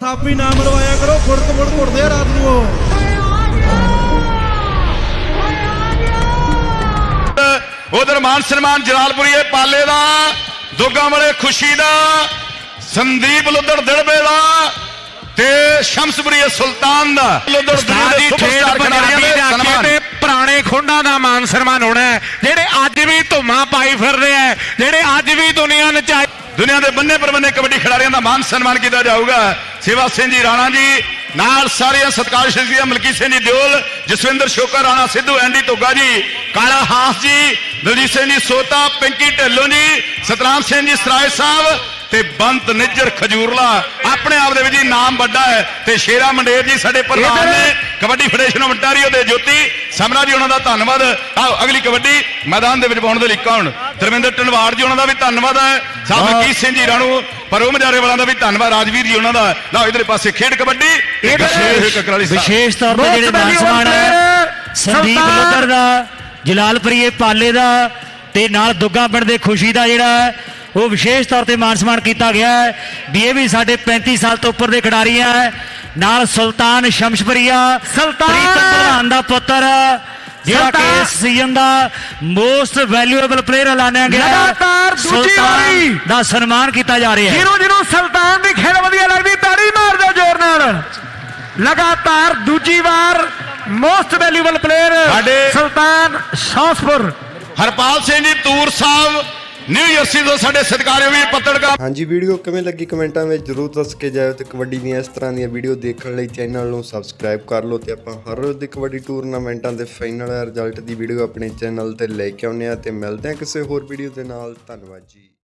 ਥਾਪੀ ਨਾ ਮਰਵਾਇਆ ਕਰੋ ਫੁੜਕ ਫੁੜਕ ਉੱਠਦੇ ਆ ਰਾਤ ਨੂੰ ਉਹ। ਉਧਰ ਮਾਨ ਸਨਮਾਨ ਜਲਾਲਪੁਰੀਏ ਪਾਲੇ ਦਾ ਦੋਗਾ ਵਾਲੇ ਖੁਸ਼ੀ ਦਾ ਸੰਦੀਪ ਲੁੱਦੜ ਦਿੜਬੇ ਦਾ ਤੇ ਸ਼ਮਸਪੁਰੀਏ ਸੁਲਤਾਨ ਦਾ। ਲੁੱਦੜ ਉਸਤਾਦ ਦੀ ਖੇਡ ਪੰਜਾਬੀ ਦੇ ਆਖੇ ਤੇ ਪੁਰਾਣੇ ਖੁੰਡਾਂ ਦਾ ਮਾਨ ਸਨਮਾਨ ਹੋਣਾ ਜਿਹੜੇ ਅੱਜ ਵੀ ਧੁੰਮਾਂ ਪਾਈ ਫਿਰ ਰਹੇ ਹੈ ਜਿਹੜੇ ਅੱਜ ਵੀ ਦੁਨੀਆ ਨਚਾਈ ਦੁਨੀਆ ਦੇ ਬੰਨੇ ਪਰਬੰਨੇ ਕਬੱਡੀ ਖਿਡਾਰੀਆਂ ਦਾ ਮਾਨ ਸਨਮਾਨ ਕੀਤਾ ਜਾਊਗਾ। ਸੇਵਾ ਸਿੰਘ ਜੀ, ਰਾਣਾ ਜੀ, ਨਾਲ ਸਾਰੀਆਂ ਸਤਿਕਾਰ ਸ਼ਖਸੀਅਤਾਂ ਮਲਕੀ ਸਿੰਘ ਜੀ, ਦਿਓਲ, ਜਸਵਿੰਦਰ ਸ਼ੋਕਰ, ਰਾਣਾ ਸਿੱਧੂ ਐਂਡੀ ਧੁੱਗਾ ਜੀ, ਕਾਲਾ ਹਾਸ ਜੀ, ਦਲਜੀਤ ਸਿੰਘ ਜੀ, ਸੋਤਾ, ਪਿੰਕੀ ਢਿੱਲੋਂ ਜੀ, ਸਤਨਾਮ ਸਿੰਘ ਜੀ, ਸਰਾਏ ਸਾਹਿਬ ਤੇ ਬੰਤ ਨਿੱਜਰ ਖਜੂਰਲਾ ਆਪਣੇ ਆਪ ਦੇ ਵਿੱਚ ਹੀ ਨਾਮ ਵੱਡਾ ਹੈ ਤੇ ਸ਼ੇਰਾ ਮੰਡੇਰ ਜੀ ਸਾਡੇ ਪ੍ਰਧਾਨ ਨੇ ਕਬੱਡੀ ਫੈਡਰੇਸ਼ਨ ਆਫ ਦੇ ਜੋਤੀ ਸਮਰਾ ਜੀ ਉਹਨਾਂ ਦਾ ਧੰਨਵਾਦ। ਆਓ ਅਗਲੀ ਕਬੱਡੀ ਮੈਦਾਨ ਦੇ ਵਿੱਚ ਪਾਉਣ ਦੇ ਲਈ ਕੌਣ? ਧਰਮਿੰਦਰ ਟਨਵਾੜ ਜੀ ਉਹਨਾਂ ਦਾ ਵੀ ਧੰਨਵਾਦ ਹੈ। ਸਾਹਿਬ ਮਲਕੀਤ ਸਿੰਘ ਜੀ ਰਾਣੂ ਪਰੋ ਮਜਾਰੇ ਵਾਲਾਂ ਦਾ ਵੀ ਧੰਨਵਾਦ। ਰਾਜਵੀਰ ਜੀ ਉਹਨਾਂ ਦਾ। ਲਓ ਇਧਰ ਪਾਸੇ ਖੇਡ ਕਬੱਡੀ। ਵਿਸ਼ੇਸ਼ ਤੌਰ ਤੇ ਜਿਹੜੇ ਮਾਨ ਸਨਮਾਨ ਹੈ ਸੰਦੀਪ ਲੋਧਰ ਦਾ ਜਲਾਲਪੁਰੀਏ ਪਾਲੇ ਦਾ ਤੇ ਨਾਲ ਦੁੱਗਾ ਪਿੰਡ ਦੇ ਖੁਸ਼ੀ ਦਾ ਜਿਹੜਾ ਉਹ ਵਿਸ਼ੇਸ਼ ਤੌਰ ਤੇ ਮਾਨ ਸਨਮਾਨ ਕੀਤਾ ਗਿਆ ਹੈ ਵੀ ਇਹ ਵੀ ਸਾਡੇ 35 ਸਾਲ ਤੋਂ ਉੱਪਰ ਦੇ ਖਿਡਾਰੀ ਹੈ ਨਾਲ ਸੁਲਤਾਨ ਸ਼ਮਸ਼ਪਰੀਆ ਸੁਲਤਾਨ! ਪ੍ਰਧਾਨ ਦਾ ਪੁੱਤਰ ਜਿਹੜਾ ਕਿ ਸੀਜ਼ਨ ਦਾ ਮੋਸਟ ਵੈਲਿਊਏਬਲ ਪਲੇਅਰ ਐਲਾਨਿਆ ਗਿਆ ਹੈ। ਲਗਾਤਾਰ ਦੂਜੀ ਸੁਲਤਾਨ ਵਾਰੀ। ਦਾ ਸਨਮਾਨ ਕੀਤਾ ਜਾ ਰਿਹਾ ਹੈ ਜਿਹਨੂੰ ਜਿਹਨੂੰ ਸੁਲਤਾਨ ਦੀ ਖੇਡ ਵਧੀਆ ਲੱਗਦੀ ਤਾੜੀ ਮਾਰ ਦਿਓ ਜ਼ੋਰ ਨਾਲ ਲਗਾਤਾਰ ਦੂਜੀ ਵਾਰ ਮੋਸਟ ਵੈਲਿਊਬਲ ਪਲੇਅਰ ਸਾਡੇ- ਸੁਲਤਾਨ ਸ਼ੌਸਪੁਰ ਹਰਪਾਲ ਸਿੰਘ ਜੀ ਤੂਰ ਸਾਹਿਬ ਨਿਊ ਜਰਸੀ ਤੋਂ ਸਾਡੇ ਸਤਿਕਾਰਯੋਗ ਵੀ ਪੱਤਰਕਾਰ ਹਾਂਜੀ, ਵੀਡੀਓ ਕਿਵੇਂ ਲੱਗੀ ਕਮੈਂਟਾਂ ਵਿੱਚ ਜਰੂਰ ਦੱਸ ਕੇ ਜਾਇਓ ਤੇ ਕਬੱਡੀ ਦੀਆਂ ਇਸ ਤਰ੍ਹਾਂ ਦੀਆਂ ਵੀਡੀਓ ਦੇਖਣ ਲਈ ਚੈਨਲ ਨੂੰ ਸਬਸਕ੍ਰਾਈਬ ਕਰ ਲਓ ਤੇ ਆਪਾਂ ਹਰ ਰੋਜ਼ ਦੀ ਕਬੱਡੀ ਟੂਰਨਾਮੈਂਟਾਂ ਦੇ ਫਾਈਨਲ ਰਿਜ਼ਲਟ ਦੀ ਵੀਡੀਓ ਆਪਣੇ ਚੈਨਲ ਤੇ ਲੈ ਕੇ ਆਉਂਦੇ ਆ ਤੇ ਮਿਲਦੇ ਆ ਕਿਸੇ ਹੋਰ ਵੀਡੀਓ ਦੇ ਨਾਲ। ਧੰਨਵਾਦ ਜੀ।